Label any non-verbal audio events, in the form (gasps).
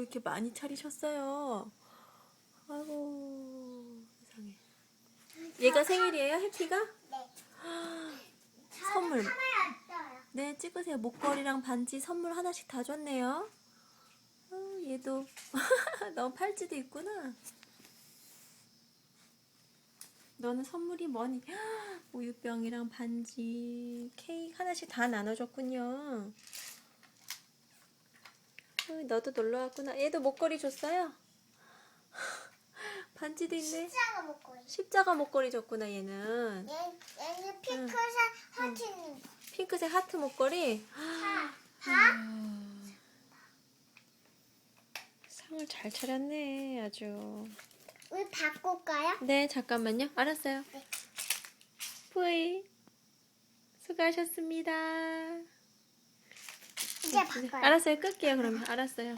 뭘 이렇게 많이 차리셨어요? 아이고 세상에. 얘가 생일이에요, 해피가? 네. 선물. 카메라 없어요. 네, 찍으세요. 목걸이랑 반지 선물 하나씩 다 줬네요. 어, 얘도 (laughs) 너 팔찌도 있구나. 너는 선물이 뭐니? (gasps) 우유병이랑 반지, 케이크 하나씩 다 나눠줬군요. 어, 너도 놀러 왔구나. 얘도 목걸이 줬어요? (laughs) 반지도 있네. 십자가 목걸이. 십자가 목걸이 줬구나, 얘는. 얘, 얘는 핑크색 하트 거. 핑크색 하트 목걸이. 봐. 봐. 상을 잘 차렸네, 아주. 우리 바꿀까요? 네, 잠깐만요. 알았어요. 네. 뿌이. 수고하셨습니다. 바꿔요. 알았어요. 끌게요, 그러면. 알았어요.